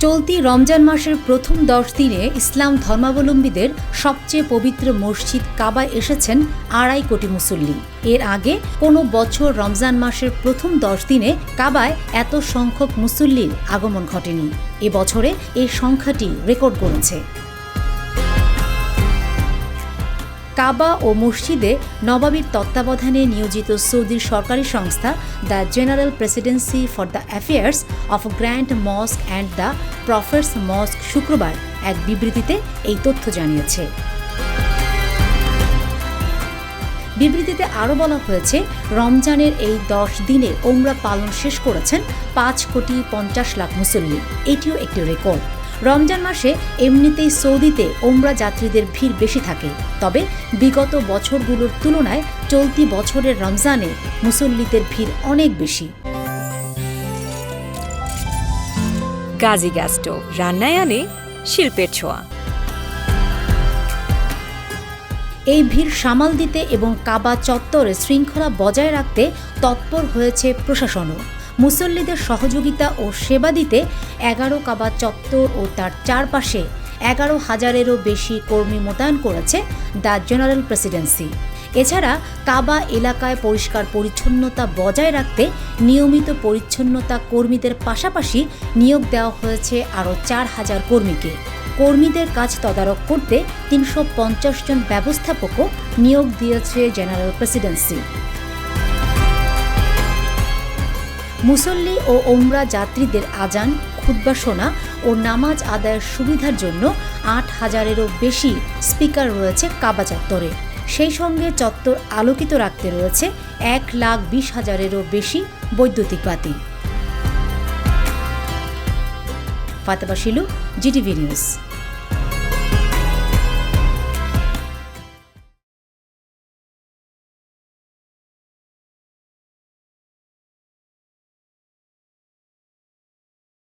চলতি রমজান মাসের প্রথম দশ দিনে ইসলাম ধর্মাবলম্বীদের সবচেয়ে পবিত্র মসজিদ কাবায় এসেছেন আড়াই কোটি মুসল্লি। এর আগে কোনো বছর রমজান মাসের প্রথম দশ দিনে কাবায় এত সংখ্যক মুসল্লির আগমন ঘটেনি। এবছরে এই সংখ্যাটি রেকর্ড করেছে। কাবা ও মসজিদে নবাবীর তত্ত্বাবধানে নিয়োজিত সৌদির সরকারি সংস্থা the general presidency for the affairs of grand mosque and the prophet's mosque শুক্রবার এক বিবৃতিতে এই তথ্য জানিয়েছে। বিবৃতিতে আরও বলা হয়েছে, রমজানের এই দশ দিনে ওমরা পালন শেষ করেছেন পাঁচ কোটি পঞ্চাশ লাখ মুসল্লি। এটিও একটি রেকর্ড। রমজান মাসে এমনিতেই সৌদিতে ওমরা যাত্রীদের ভিড় বেশি থাকে। তবে বিগত বছরগুলোর তুলনায় চলতি বছরের রমজানে মুসল্লিদের ভিড় অনেক বেশি। গাজী গ্যাস স্টোভ রান্নায় আনে শিল্পের ছোঁয়া। এই ভিড় সামাল দিতে এবং কাবা চত্বরে শৃঙ্খলা বজায় রাখতে তৎপর হয়েছে প্রশাসনও। মুসল্লিদের সহযোগিতা ও সেবা দিতে এগারো কাবা চত্বর ও তার চারপাশে এগারো হাজারেরও বেশি কর্মী মোতায়েন করেছে দ্য জেনারেল প্রেসিডেন্সি। এছাড়া কাবা এলাকায় পরিষ্কার পরিচ্ছন্নতা বজায় রাখতে নিয়মিত পরিচ্ছন্নতা কর্মীদের পাশাপাশি নিয়োগ দেওয়া হয়েছে আরও চার হাজার কর্মীকে। কর্মীদের কাজ তদারক করতে তিনশো পঞ্চাশ জন ব্যবস্থাপকও নিয়োগ দিয়েছে জেনারেল প্রেসিডেন্সি। মুসল্লি ও ওমরা যাত্রীদের আজান শোনা ও নামাজ আদায়ের সুবিধার জন্য আট হাজারেরও বেশি স্পিকার রয়েছে কাবা চত্বরে। সেই সঙ্গে চত্বর আলোকিত রাখতে রয়েছে এক লাখ বিশ হাজারেরও বেশি বৈদ্যুতিক বাতি। Fatema Shilu, GTV news.